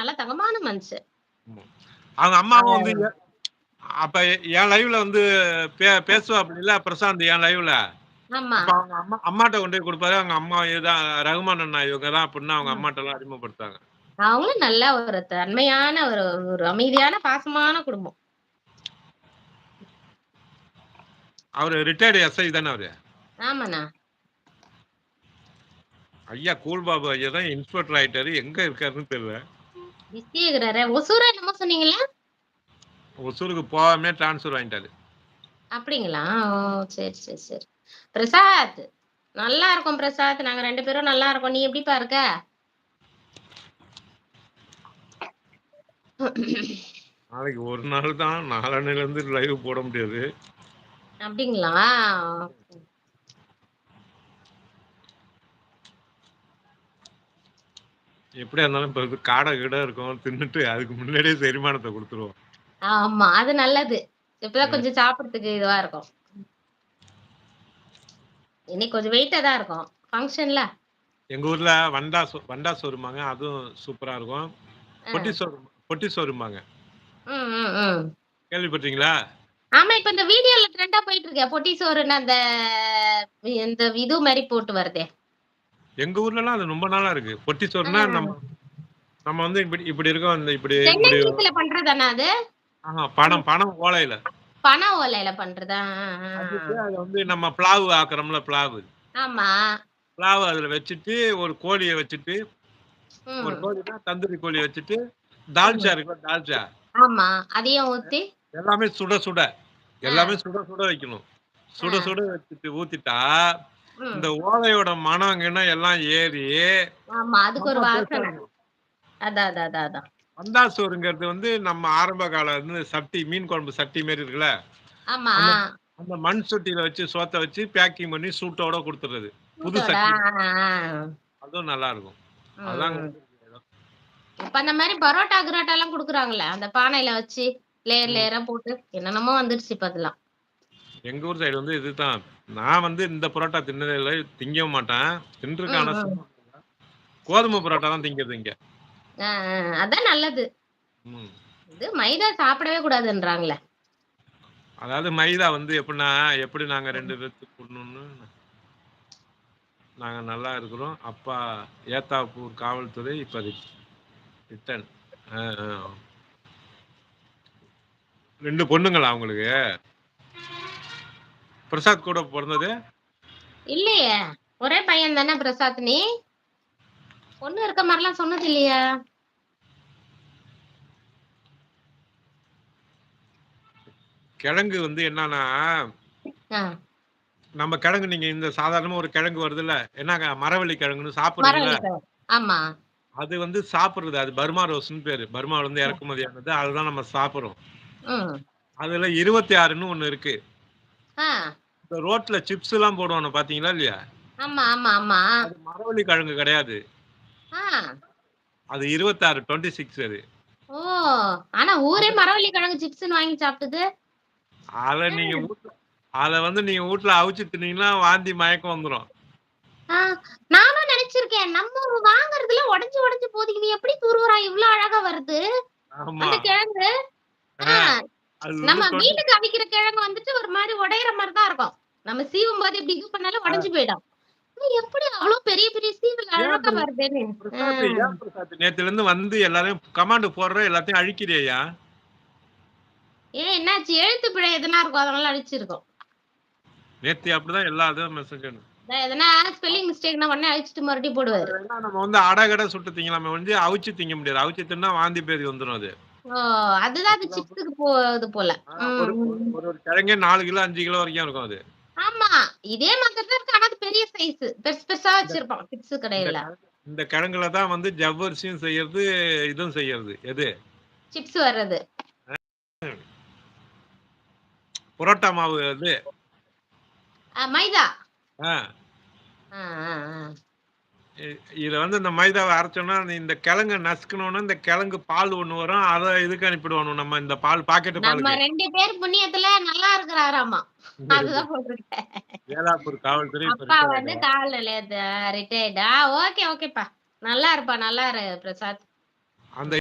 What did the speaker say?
நல்ல தங்கமான மனுஷன். ம். அவங்க அம்மாவும் வந்து அப்ப என் லைவ்ல வந்து பே பேசுவாப்புல்ல பிரசாந்த் என் லைவ்ல. அம்மாட்ட கொண்டு போய் குடுப்பாரு. அவங்க அம்மா இதுதான் ரகுமான் அண்ணா இவங்க தான் அப்டின்னு அவங்க ம். அம்மாட்டலாம் அறிமுகப்படுத்துவாங்க. அவங்களும் நல்ல ஒரு தன்மையான ஒரு ஒரு அமைதியான, பாசமான குடும்பம். அவரு ரிட்டயர்டு எஸ்ஐ தானே அவரு? ஆமாண்ணா. ஐயா கூல்பாபு ஐயா தான் இன்ஸ்பெக்டர் ஆயிட்டாரு. எங்க இருக்காருன்னு தெரியல. இருக்கிறாரே. ஒசூரா என்னமோ சொன்னீங்கல்ல? ஒசூருக்கு போகாமயே ட்ரான்ஸ்ஃபர் வாங்கிட்டாரு. அப்படிங்களா? சரி, சரி, சரி. பிரசாத். நல்லா இருக்கோம் பிரசாத். நாங்க 2 பேரும் நல்லா இருக்கோம். நீ எப்படிப்பா இருக்க? நாளைக்கு ஒரு நாள் தான். நாளான்னையிலருந்து லைவ் போட முடியாது. அப்படிங்களா? எப்படியா இருந்தாலும் இப்ப இது காட கீட இருக்கும். தின்னுட்டு அதுக்கு முன்னாடியே செரிமானத்த குடுத்துருவோம். ஆமா. அது நல்லது. இப்பதான். கொஞ்சம் சாப்பிடுறதுக்கு இதுவா இருக்கும். இன்னைக்கு கொஞ்சம் வெயிட்டா தான் இருக்கும். ஃபங்ஷன்ல. எங்க ஊர்ல வண்டா சோ வண்டா சோறும்பாங்க. அதுவும் சூப்பரா இருக்கும். பொட்டி சோறு பொட்டி சோறும்பாங்க. ம், ம், ம். கேள்விப்பட்டீங்களா? ஆமா. இப்ப இந்த வீடியோல ட்ரெண்டா போயிட்டு இருக்கே. பொட்டி சோறுன்னு அந்த இந்த இது மாரி போட்டு வருதே. எங்க ஊர்லலாம் அது ரொம்ப நாளா இருக்கு. பொட்டி சோறுனா. நம்ம நம்ம வந்து இப்டி இப்டி இருக்கோம். இப்டி இப்டி தென்னங்கீத்துல பண்றதாண்ணா அது? ஆஹா பனம் பனம் ஓலையில. பனை ஓலையில பண்றதா? அத வந்து நம்ம பிளாவு ஆக்குறோம்ல பிளாவு. ஆமா. பிளாவ அதுல வச்சுட்டு, ஒரு கோழிய வச்சுட்டு, ஒரு. கோழினா தந்தூரி கோழிய வச்சுட்டு. தால்ச்சா இருக்குல்ல தால்ச்சா. ஆமா. அதையும் ஊத்தி எல்லாமே சுட சுட. எல்லாமே சுட சுட வைக்கணும். சுட. சுட வச்சுட்டு ஊத்திட்டா, இந்த. ஓலையோட மனம் கிணம் எல்லாம் ஏறி ஆமா. அதுக்கு ஒரு வாசனை. அதான், வந்து நம்ம ஆரம்ப கால வந்து சட்டி மீன் குழம்பு சட்டி மாரி இருக்குல்ல. ஆமா. அந்த மண் சட்டியில வச்சு சோத்த வச்சு பேக்கிங் பண்ணி சூட்டோட குடுத்துறது. புது ஆ. அதுவும் நல்லா இருக்கும். அதான். இப்ப அந்த மாரி பரோட்டா, கிரோட்டாலாம் குடுக்குறாங்கல்ல. அந்த பானையில வச்சு லேயர். லேயரா போட்டு என்னென்னமோ வந்துருச்சு இப்ப அதெல்லாம். எங்க ஊர் சைடு வந்து இதுதான். நான் வந்து இந்த பரோட்டா தின்னதே இல்ல. திங்கவும் மாட்டேன். சும்மா. கோதுமை பரோட்டா தான் திங்கிறது இங்க. அதான் நல்லது. இது மைதா சாப்பிடவே கூடாதுன்றாங்களே. அதாவது மைதா வந்து எப்டின்னா, எப்படி நாங்க 2 ம். பேத்துக்கு குடுக்கணும்னு நாங்க நல்லா இருக்கிறோம். அப்பா ஏத்தாப்பூர் காவல்துறை இப்ப ரிட் ரிட்டர்ன். ஆ, ஆ. 2 பொண்ணுங்களா உங்களுக்கு? பிரசாத் கூட பொறந்தது? இல்லையே. ஒரே பையன் தானே பிரசாத்னி? பொண்ணு இருக்க மாரிலாம் சொன்னது இல்லையே. கிழங்கு வந்து என்னன்னா. நம்ம கிழங்கு நீங்க இந்த சாதாரணமா ஒரு கிழங்கு வருதுல்ல. மரவள்ளி கிழங்குன்னு சாப்பிடுறீங்கல்ல. மரவள்ளி கிழங்கு. ஆமா. அது வந்து சாப்பிடுறது. அது பர்மா ரோஸ்ன்னு பேரு. பர்மால இருந்து ம். இறக்குமதி ஆனது. அதுதான் நம்ம சாப்பிடுறோம். அதுல 26ன்னு ஒண்ணு இருக்கு. இந்த ரோட்ல சிப்ஸ்லாம் போடுவானு பார்த்தீங்களா இல்லையா? ஆமா, ஆமா, ஆமா. அது மரவள்ளி கிழங்கு கிடையாது. அது 26 26 அது. ஓ! ஆனா ஊரே மரவள்ளி கிழங்கு சிப்ஸ்ன்னு வாங்கி சாப்பிடுது. அத நீங்க. வீட்ல அத வந்து நீங்க வீட்ல அவிச்சு தின்னீங்கன்னா வாந்தி மயக்கம் வந்துரும். நானும் நெனச்சிருக்கேன். நம்ம வாங்குறதுல உடைஞ்சு உடைஞ்சு போகுது. இது எப்படி துருவுறா இவ்ளோ அழகா வருது? அந்த கிழங்கு. நம்ம வந்து 20 வீட்டுக்கு அவிக்கிற கிழங்கு வந்துட்டு ஒரு மாரி உடையிற மாரி தான் இருக்கும். நம்ம சீவும்போது இப்படி இது பண்ணாலும். உடைஞ்சு போயிடும். எப்படி அவ்ளோ பெரிய பெரிய சீவல் அழகா வருதுன்னு. பிரசாத் நேத்துலருந்து வந்து எல்லாரையும் கமாண்ட் போடுற எல்லாத்தையும் அழிக்கிறியா? ஏன் என்னாச்சு? எழுத்து பிழை எதுனா இருக்கும். அதனால அழிச்சிருக்கும். நேத்து அப்படிதான் எல்லா இதுவும். அதான் எதனா ஸ்பெல்லிங் மிஸ்டேக்னா உடனே அழிச்சிட்டு மறுபடியும் போடுவாரு. நம்ம வந்து அட கட சுட்டு திங்கலாமே ஒழிஞ்சு அவிச்சு திங்க முடியாது. அவிச்சு தின்னா வாந்தி பேதி வந்துரும் அது. ஓ! அதுதான் அது சிப்ஸுக்கு போகுது போல. ஒரு ஒரு. ஒரு கிழங்கே 4 கிலோ 5 கிலோ வரைக்கும் இருக்கும் அது. ஆமா. இதே மாதிரி தான் இருக்கு. ஆனா அது பெரிய சைஸ். பெருசு பெருசா வச்சிருப்பான். சிப்ஸ் கடையில. இந்த கிழங்குல தான் வந்து ஜவ்வரிசியும் செய்யறது, இதுவும் செய்யறது. எது? சிப்ஸ் வர்றது. புரோட்டா மாவு இது. அ மைதா. ஆ. ஆ, ஆ, ஆ. இ இத வந்து இந்த மைதாவ அரைச்சோம்னா, இந்த கிழங்க நசுக்குனோனே இந்த கிழங்கு பால் ஒண்ணு வரும். அத இதுக்கு அனுப்பிடுவானுங்க. நம்ம இந்த பால் பாக்கெட் பாலுக்கு. 2 பேர் புண்ணியத்துல நல்லா இருக்கிறாராமா. அதுதான் போட்டிருக்கேன். ஏலாப்பூர் காவல்துறை அப்பா வந்து? காவல் நிலையத்த ரிட்டயர்டா? ஓகே, ஓகேப்பா. நல்லா இருப்பா. நல்லா இரு பிரசாத். அந்த